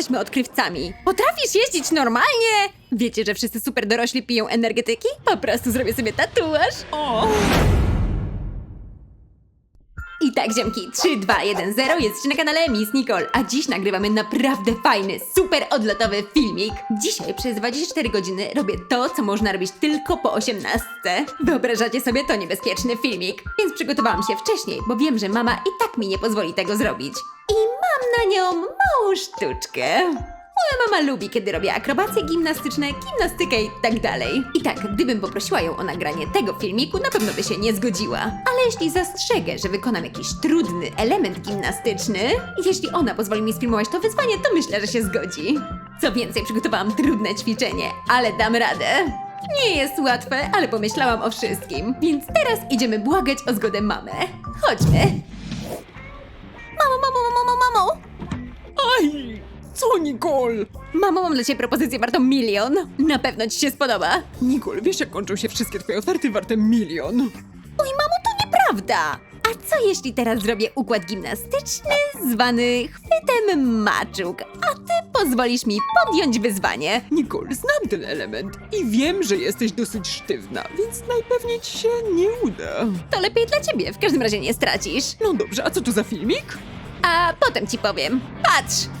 jesteśmy odkrywcami. Potrafisz jeździć normalnie? Wiecie, że wszyscy super dorośli piją energetyki? Po prostu zrobię sobie tatuaż. I tak, ziomki, 3, 2, 1, 0, jesteście na kanale Miss Nicole, a dziś nagrywamy naprawdę fajny, super odlotowy filmik. Dzisiaj przez 24 godziny robię to, co można robić tylko po 18. Wyobrażacie sobie, to niebezpieczny filmik, więc przygotowałam się wcześniej, bo wiem, że mama i tak mi nie pozwoli tego zrobić. I mam na nią małą sztuczkę. Moja mama lubi, kiedy robię akrobacje gimnastyczne, gimnastykę i tak dalej. I tak, gdybym poprosiła ją o nagranie tego filmiku, na pewno by się nie zgodziła. Ale jeśli zastrzegę, że wykonam jakiś trudny element gimnastyczny, jeśli ona pozwoli mi sfilmować to wyzwanie, to myślę, że się zgodzi. Co więcej, przygotowałam trudne ćwiczenie, ale dam radę. Nie jest łatwe, ale pomyślałam o wszystkim. Więc teraz idziemy błagać o zgodę mamę. Chodźmy. Mamo, mamo, mamo, mamo, mamo! Aj! Co, Nicole? Mamo, mam dla ciebie propozycję wartą milion. Na pewno ci się spodoba. Nicole, wiesz jak kończą się wszystkie twoje oferty warte milion? Oj, mamo, to nieprawda! A co jeśli teraz zrobię układ gimnastyczny zwany chwytem maczug, a ty pozwolisz mi podjąć wyzwanie? Nicole, znam ten element i wiem, że jesteś dosyć sztywna, więc najpewniej ci się nie uda. To lepiej dla ciebie, w każdym razie nie stracisz. No dobrze, a co to za filmik? A potem ci powiem. Patrz!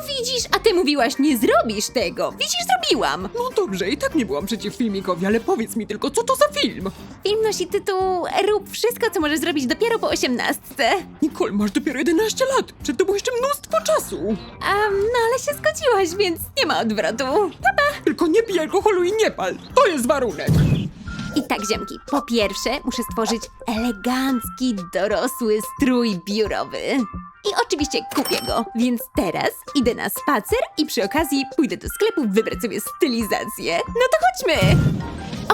Widzisz, a ty mówiłaś, nie zrobisz tego. Widzisz, zrobiłam. No dobrze, i tak nie byłam przeciw filmikowi, ale powiedz mi tylko, co to za film? Film nosi tytuł Rób wszystko, co możesz zrobić dopiero po osiemnastce. Nicole, masz dopiero 11 lat, przed tobą jeszcze mnóstwo czasu. Um, no ale się zgodziłaś, więc nie ma odwrotu. Tylko nie pij alkoholu i nie pal, to jest warunek. I tak, ziemki, po pierwsze muszę stworzyć elegancki, dorosły strój biurowy. I oczywiście kupię go, więc teraz idę na spacer i przy okazji pójdę do sklepu wybrać sobie stylizację. No to chodźmy!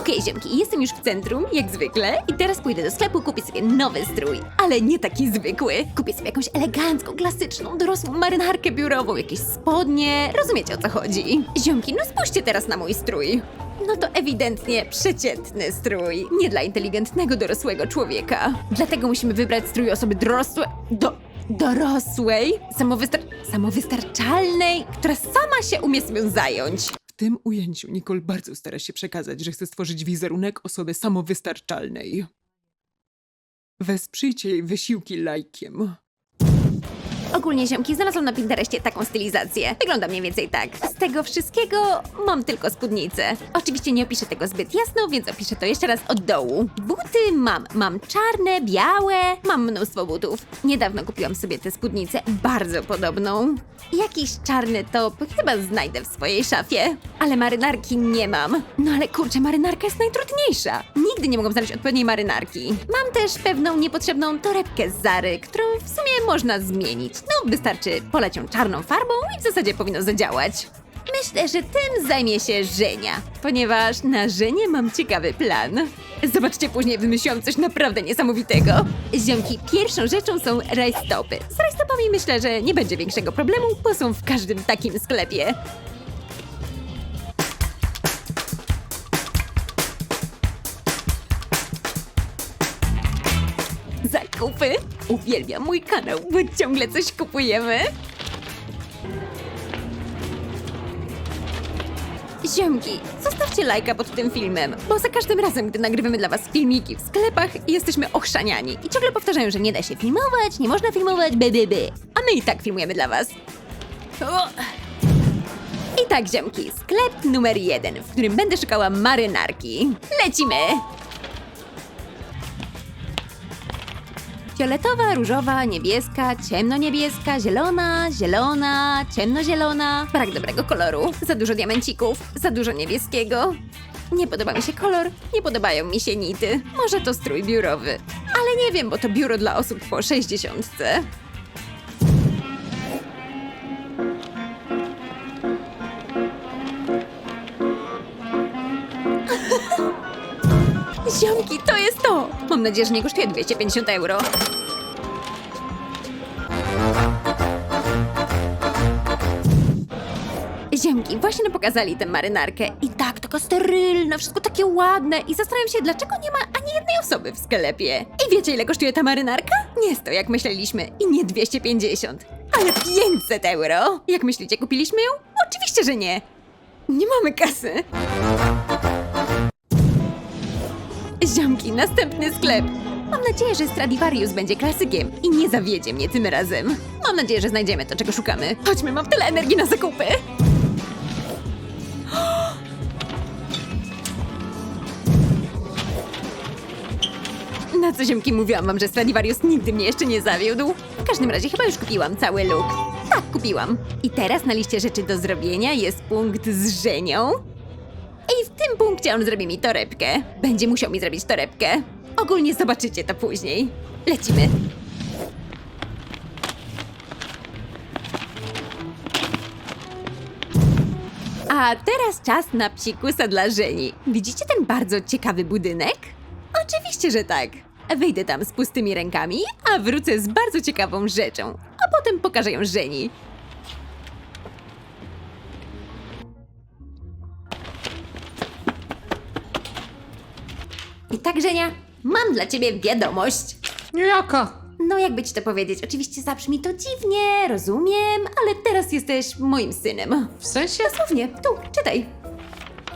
Okej, ziemki, jestem już w centrum, jak zwykle, i teraz pójdę do sklepu, kupię sobie nowy strój, ale nie taki zwykły. Kupię sobie jakąś elegancką, klasyczną, dorosłą marynarkę biurową, jakieś spodnie, rozumiecie o co chodzi. Ziomki, no spójrzcie teraz na mój strój. No to ewidentnie przeciętny strój, nie dla inteligentnego, dorosłego człowieka. Dlatego musimy wybrać strój osoby dorosłe... Do... dorosłej, samowystar... samowystarczalnej, która sama się umie sobie zająć. Tym ujęciu Nicole bardzo stara się przekazać, że chce stworzyć wizerunek osoby samowystarczalnej. Wesprzyjcie jej wysiłki lajkiem. Ogólnie ziomki znalazłam na Pinterestie taką stylizację. Wygląda mniej więcej tak. Z tego wszystkiego mam tylko spódnicę. Oczywiście nie opiszę tego zbyt jasno, więc opiszę to jeszcze raz od dołu. Buty mam. Mam czarne, białe, mam mnóstwo butów. Niedawno kupiłam sobie tę spódnicę, bardzo podobną. Jakiś czarny top chyba znajdę w swojej szafie. Ale marynarki nie mam. No ale kurczę, marynarka jest najtrudniejsza. Nigdy nie mogłam znaleźć odpowiedniej marynarki. Mam też pewną niepotrzebną torebkę z Zary, którą w sumie można zmienić. No, wystarczy polać ją czarną farbą i w zasadzie powinno zadziałać. Myślę, że tym zajmie się Żenia, ponieważ na Żenie mam ciekawy plan. Zobaczcie, później wymyśliłam coś naprawdę niesamowitego. Ziomki, pierwszą rzeczą są rajstopy. Z rajstopami myślę, że nie będzie większego problemu, bo są w każdym takim sklepie. Zakupy? Uwielbiam mój kanał, bo ciągle coś kupujemy. Ziomki, zostawcie lajka pod tym filmem, bo za każdym razem, gdy nagrywamy dla was filmiki w sklepach, jesteśmy ochrzaniani i ciągle powtarzają, że nie da się filmować, nie można filmować, by. A my i tak filmujemy dla was. I tak, ziomki, sklep numer jeden, w którym będę szukała marynarki. Lecimy! Fioletowa, różowa, niebieska, ciemno-niebieska, zielona, zielona, ciemnozielona. Brak dobrego koloru, za dużo diamencików, za dużo niebieskiego. Nie podoba mi się kolor, nie podobają mi się nity. Może to strój biurowy. Ale nie wiem, bo to biuro dla osób po 60. Ziomki, to jest to! Mam nadzieję, że nie kosztuje 250 euro. Ziemki, właśnie nam pokazali tę marynarkę. I tak, taka sterylna, wszystko takie ładne. I zastanawiam się, dlaczego nie ma ani jednej osoby w sklepie. I wiecie, ile kosztuje ta marynarka? Nie 100, jak myśleliśmy. I nie 250, ale 500 euro. Jak myślicie, kupiliśmy ją? Oczywiście, że nie. Nie mamy kasy. Ziomki, następny sklep. Mam nadzieję, że Stradivarius będzie klasykiem i nie zawiedzie mnie tym razem. Mam nadzieję, że znajdziemy to, czego szukamy. Chodźmy, mam tyle energii na zakupy. Na co ziomki mówiłam wam, że Stradivarius nigdy mnie jeszcze nie zawiódł? W każdym razie chyba już kupiłam cały look. Tak, kupiłam. I teraz na liście rzeczy do zrobienia jest punkt z Żenią. I w tym punkcie on zrobi mi torebkę. Będzie musiał mi zrobić torebkę. Ogólnie zobaczycie to później. Lecimy. A teraz czas na psikusa dla Żeni. Widzicie ten bardzo ciekawy budynek? Oczywiście, że tak. Wyjdę tam z pustymi rękami, a wrócę z bardzo ciekawą rzeczą. A potem pokażę ją Żeni. Żenia, mam dla ciebie wiadomość. Jaka? No, jakby ci to powiedzieć, oczywiście zabrzmi to dziwnie, rozumiem, ale teraz jesteś moim synem. W sensie? Dosłownie, tu, czytaj.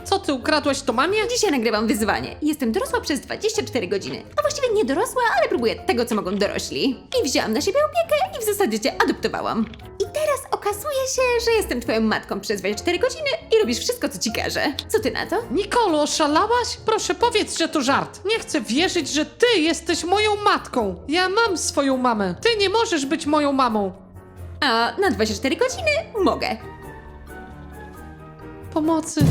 Co ty ukradłeś to mamie? Dzisiaj nagrywam wyzwanie. Jestem dorosła przez 24 godziny. A właściwie nie dorosła, ale próbuję tego, co mogą dorośli. I wzięłam na siebie opiekę i w zasadzie cię adoptowałam. I teraz okazuje się, że jestem twoją matką przez 24 godziny i robisz wszystko, co ci każę. Co ty na to? Nikolo, oszalałaś? Proszę powiedz, że to żart. Nie chcę wierzyć, że ty jesteś moją matką. Ja mam swoją mamę. Ty nie możesz być moją mamą. A na 24 godziny mogę. Pomocy.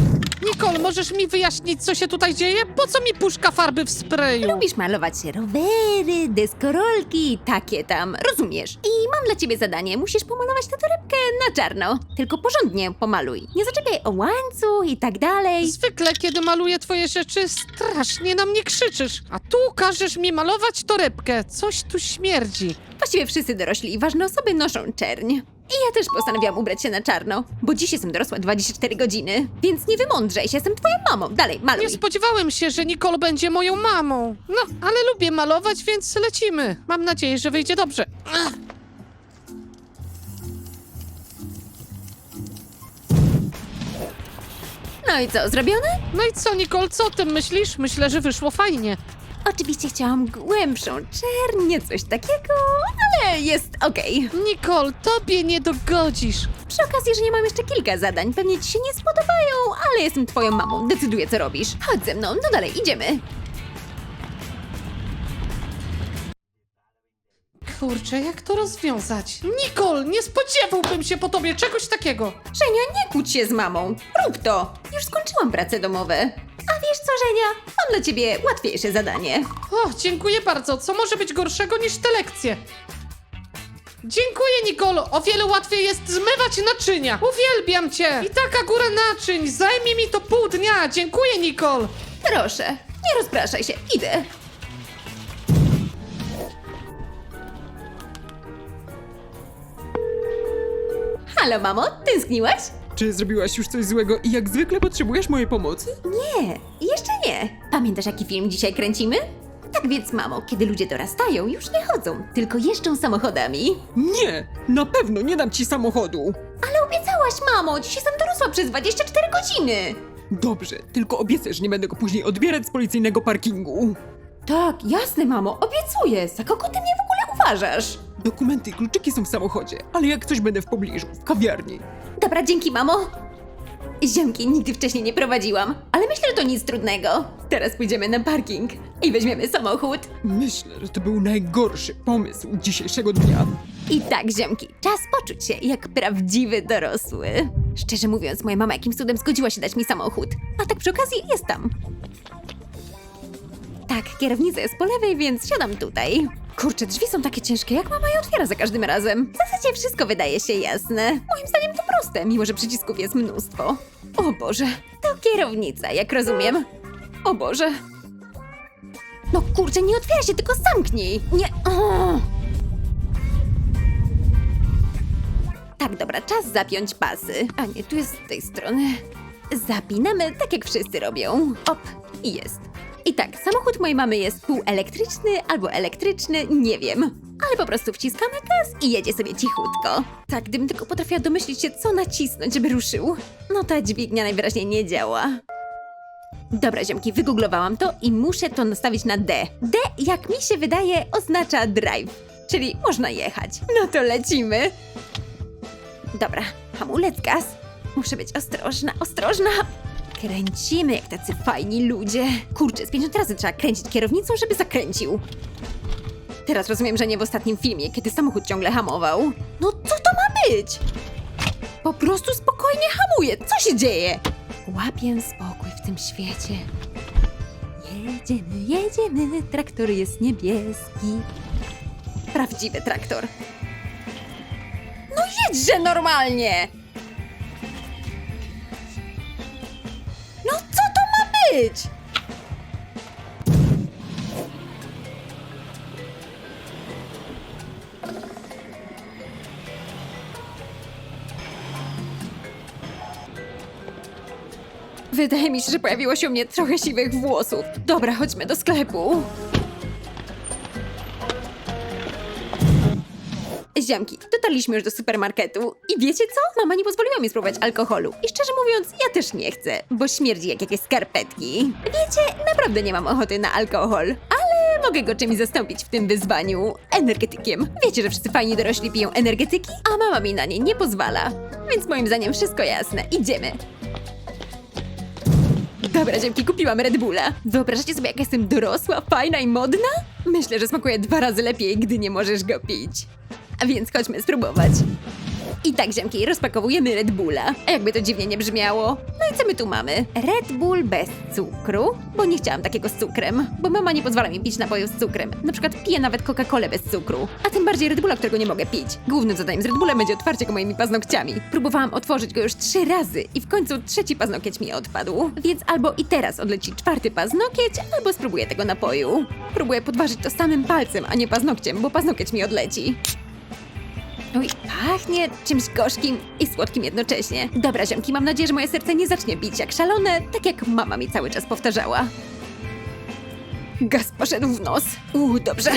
Nikol, możesz mi wyjaśnić, co się tutaj dzieje? Po co mi puszka farby w sprayu? Lubisz malować rowery, deskorolki, takie tam, rozumiesz? I mam dla ciebie zadanie, musisz pomalować tę torebkę na czarno. Tylko porządnie pomaluj. Nie zaczepiaj o łańcuch i tak dalej. Zwykle, kiedy maluję twoje rzeczy, strasznie na mnie krzyczysz. A tu każesz mi malować torebkę. Coś tu śmierdzi. Właściwie wszyscy dorośli i ważne osoby noszą czerń. I ja też postanowiłam ubrać się na czarno, bo dziś jestem dorosła 24 godziny, więc nie wymądrzej się, jestem twoją mamą. Dalej, maluj. Nie spodziewałem się, że Nicole będzie moją mamą. No, ale lubię malować, więc lecimy. Mam nadzieję, że wyjdzie dobrze. Ach. No i co, zrobione? No i co, Nicole, co o tym myślisz? Myślę, że wyszło fajnie. Oczywiście chciałam głębszą czerń, nie coś takiego, ale jest okej. Nicole, tobie nie dogodzisz. Przy okazji, że nie mam jeszcze kilka zadań, pewnie ci się nie spodobają, ale jestem twoją mamą, decyduję co robisz. Chodź ze mną, no dalej, idziemy. Kurczę, jak to rozwiązać? Nicole, nie spodziewałbym się po tobie czegoś takiego. Żenia, nie kłóć się z mamą, rób to. Już skończyłam prace domowe. A wiesz co, Żenia? Mam dla ciebie łatwiejsze zadanie. O, dziękuję bardzo. Co może być gorszego niż te lekcje? Dziękuję, Nicole. O wiele łatwiej jest zmywać naczynia. Uwielbiam cię. I taka góra naczyń. Zajmie mi to pół dnia. Dziękuję, Nicole. Proszę, nie rozpraszaj się, idę. Halo, mamo, tęskniłaś? Czy zrobiłaś już coś złego i jak zwykle potrzebujesz mojej pomocy? Nie, jeszcze nie. Pamiętasz, jaki film dzisiaj kręcimy? Tak więc, mamo, kiedy ludzie dorastają, już nie chodzą, tylko jeżdżą samochodami. Nie! Na pewno nie dam ci samochodu! Ale obiecałaś, mamo, dziś jestem dorosła przez 24 godziny. Dobrze, tylko obiecaj, że nie będę go później odbierać z policyjnego parkingu. Tak, jasne, mamo, obiecuję. Za kogo ty mnie w ogóle uważasz? Dokumenty i kluczyki są w samochodzie, ale jak coś będę w pobliżu, w kawiarni. Dobra, dzięki, mamo. Ziemki nigdy wcześniej nie prowadziłam, ale myślę, że to nic trudnego. Teraz pójdziemy na parking i weźmiemy samochód. Myślę, że to był najgorszy pomysł dzisiejszego dnia. I tak, ziemki, czas poczuć się jak prawdziwy dorosły. Szczerze mówiąc, moja mama jakimś cudem zgodziła się dać mi samochód, a tak przy okazji jest tam. Tak, kierownica jest po lewej, więc siadam tutaj. Kurczę, drzwi są takie ciężkie, jak mama je otwiera za każdym razem. W zasadzie wszystko wydaje się jasne. Moim zdaniem to proste, mimo że przycisków jest mnóstwo. O Boże, to kierownica, jak rozumiem. O Boże. No kurczę, nie otwiera się, tylko zamknij. Nie. O! Tak, dobra, czas zapiąć pasy. A nie, tu jest z tej strony. Zapinamy tak, jak wszyscy robią. Op, i jest. I tak, samochód mojej mamy jest półelektryczny albo elektryczny, nie wiem. Ale po prostu wciskamy gaz i jedzie sobie cichutko. Tak, gdybym tylko potrafiła domyślić się, co nacisnąć, żeby ruszył. No ta dźwignia najwyraźniej nie działa. Dobra, ziomki, wygooglowałam to i muszę to nastawić na D. D, jak mi się wydaje, oznacza drive, czyli można jechać. No to lecimy. Dobra, hamulec, gaz. Muszę być ostrożna, ostrożna. Kręcimy jak tacy fajni ludzie. Kurczę, z 50 razy trzeba kręcić kierownicą, żeby zakręcił. Teraz rozumiem, że nie w ostatnim filmie, kiedy samochód ciągle hamował. No co to ma być? Po prostu spokojnie hamuje. Co się dzieje? Łapię spokój tym świecie. Jedziemy, jedziemy. Traktor jest niebieski. Prawdziwy traktor. No jedźże normalnie! No co to ma być? Wydaje mi się, że pojawiło się u mnie trochę siwych włosów. Dobra, chodźmy do sklepu. Ziomki, dotarliśmy już do supermarketu i wiecie co? Mama nie pozwoliła mi spróbować alkoholu. I szczerze mówiąc, ja też nie chcę, bo śmierdzi jak jakieś skarpetki. Wiecie, naprawdę nie mam ochoty na alkohol, ale mogę go czymś zastąpić w tym wyzwaniu. Energetykiem. Wiecie, że wszyscy fajni dorośli piją energetyki, a mama mi na nie nie pozwala. Więc moim zdaniem wszystko jasne. Idziemy. Dobra, dziewki, kupiłam Red Bulla. Wyobrażacie sobie, jak jestem dorosła, fajna i modna? Myślę, że smakuje dwa razy lepiej, gdy nie możesz go pić. A więc chodźmy spróbować. I tak, ziemki, rozpakowujemy Red Bulla. A jakby to dziwnie nie brzmiało. No i co my tu mamy? Red Bull bez cukru, bo nie chciałam takiego z cukrem, bo mama nie pozwala mi pić napojów z cukrem. Na przykład piję nawet Coca-Colę bez cukru, a tym bardziej Red Bulla, którego nie mogę pić. Głównym zadaniem z Red Bulla będzie otwarcie go moimi paznokciami. Próbowałam otworzyć go już trzy razy i w końcu trzeci paznokieć mi odpadł. Więc albo i teraz odleci czwarty paznokieć, albo spróbuję tego napoju. Próbuję podważyć to samym palcem, a nie paznokciem, bo paznokieć mi odleci. Pachnie czymś gorzkim i słodkim jednocześnie. Dobra, ziomki, mam nadzieję, że moje serce nie zacznie bić jak szalone, tak jak mama mi cały czas powtarzała. Gaz poszedł w nos. Uuu, dobrze.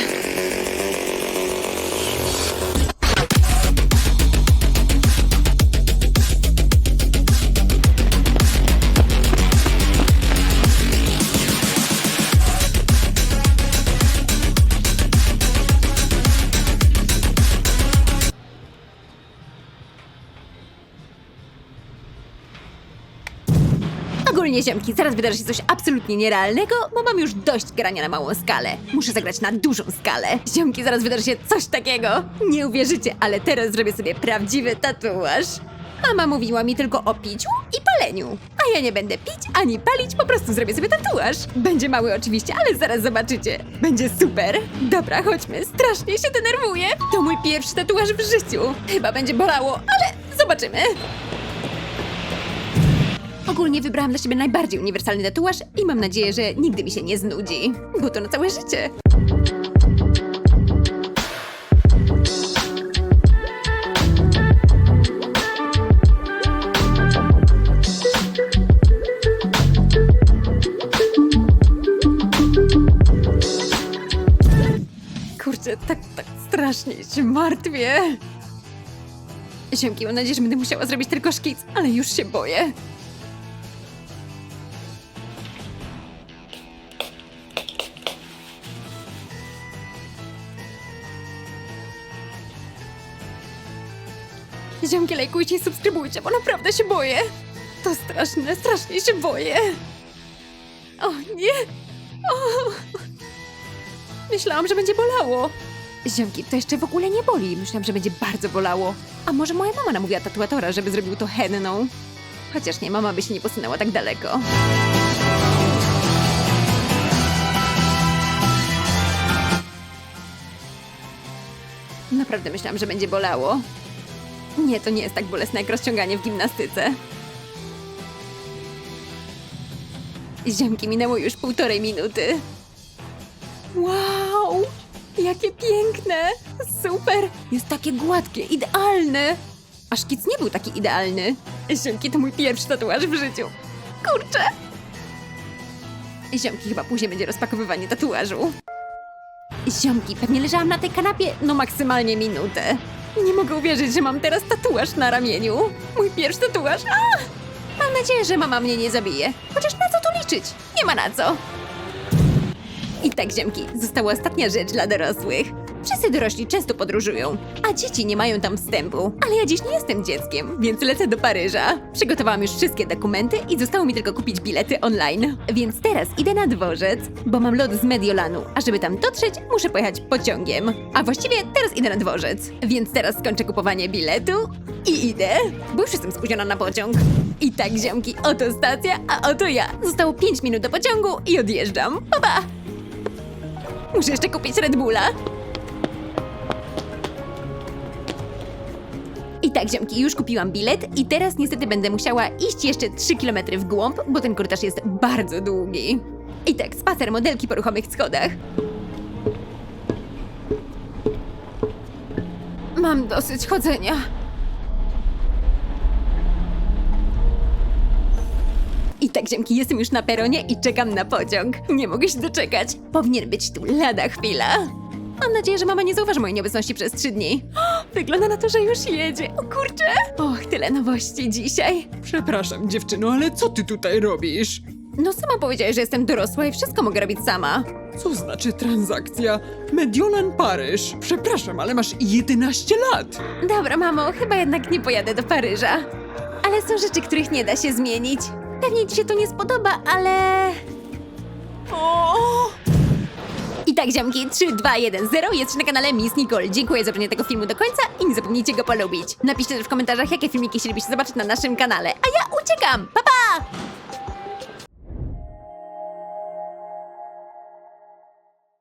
Ogólnie, ziomki, zaraz wydarzy się coś absolutnie nierealnego, bo mam już dość grania na małą skalę. Muszę zagrać na dużą skalę. Ziomki, zaraz wydarzy się coś takiego. Nie uwierzycie, ale teraz zrobię sobie prawdziwy tatuaż. Mama mówiła mi tylko o piciu i paleniu. A ja nie będę pić ani palić, po prostu zrobię sobie tatuaż. Będzie mały oczywiście, ale zaraz zobaczycie. Będzie super. Dobra, chodźmy. Strasznie się denerwuję. To mój pierwszy tatuaż w życiu. Chyba będzie bolało, ale zobaczymy. Ogólnie wybrałam dla siebie najbardziej uniwersalny tatuaż i mam nadzieję, że nigdy mi się nie znudzi, bo to na całe życie. Kurczę, tak, tak strasznie się martwię. Ziemki, mam nadzieję, że będę musiała zrobić tylko szkic, ale już się boję. Ziomki, lajkujcie i subskrybujcie, bo naprawdę się boję. To straszne, strasznie się boję. O nie! O. Myślałam, że będzie bolało. Ziomki, to jeszcze w ogóle nie boli. Myślałam, że będzie bardzo bolało. A może moja mama namówiła tatuatora, żeby zrobił to henną? Chociaż nie, mama by się nie posunęła tak daleko. Naprawdę myślałam, że będzie bolało. Nie, to nie jest tak bolesne jak rozciąganie w gimnastyce. Ziemki minęło już półtorej minuty. Wow! Jakie piękne! Super! Jest takie gładkie, idealne! A szkic nie był taki idealny. Ziomki, to mój pierwszy tatuaż w życiu. Kurczę! Ziomki, chyba później będzie rozpakowywanie tatuażu. Ziomki, pewnie leżałam na tej kanapie no maksymalnie minutę. Nie mogę uwierzyć, że mam teraz tatuaż na ramieniu. Mój pierwszy tatuaż. A! Mam nadzieję, że mama mnie nie zabije. Chociaż na co tu liczyć? Nie ma na co. I tak, ziemki, została ostatnia rzecz dla dorosłych. Wszyscy dorośli często podróżują, a dzieci nie mają tam wstępu. Ale ja dziś nie jestem dzieckiem, więc lecę do Paryża. Przygotowałam już wszystkie dokumenty i zostało mi tylko kupić bilety online. Więc teraz idę na dworzec, bo mam lot z Mediolanu, a żeby tam dotrzeć, muszę pojechać pociągiem. A właściwie teraz idę na dworzec. Więc teraz skończę kupowanie biletu i idę, bo już jestem spóźniona na pociąg. I tak, ziomki, oto stacja, a oto ja. Zostało 5 minut do pociągu i odjeżdżam. Pa, pa! Muszę jeszcze kupić Red Bulla. I tak, ziomki, już kupiłam bilet i teraz niestety będę musiała iść jeszcze 3 km w głąb, bo ten korytarz jest bardzo długi. I tak, spacer modelki po ruchomych schodach. Mam dosyć chodzenia. I tak, ziemki, jestem już na peronie i czekam na pociąg. Nie mogę się doczekać. Powinien być tu lada chwila. Mam nadzieję, że mama nie zauważy mojej nieobecności przez trzy dni. O, wygląda na to, że już jedzie. O kurczę! Och, tyle nowości dzisiaj. Przepraszam, dziewczyno, ale co ty tutaj robisz? No sama powiedziałeś, że jestem dorosła i wszystko mogę robić sama. Co znaczy transakcja? Mediolan Paryż. Przepraszam, ale masz 11 lat. Dobra, mamo, chyba jednak nie pojadę do Paryża. Ale są rzeczy, których nie da się zmienić. Pewnie ci się to nie spodoba, ale... O! Tak, ziomki, 3, 2, 1, 0 jest na kanale Miss Nicole. Dziękuję za oglądanie tego filmu do końca i nie zapomnijcie go polubić. Napiszcie też w komentarzach, jakie filmiki chcielibyście zobaczyć na naszym kanale. A ja uciekam! Pa, pa!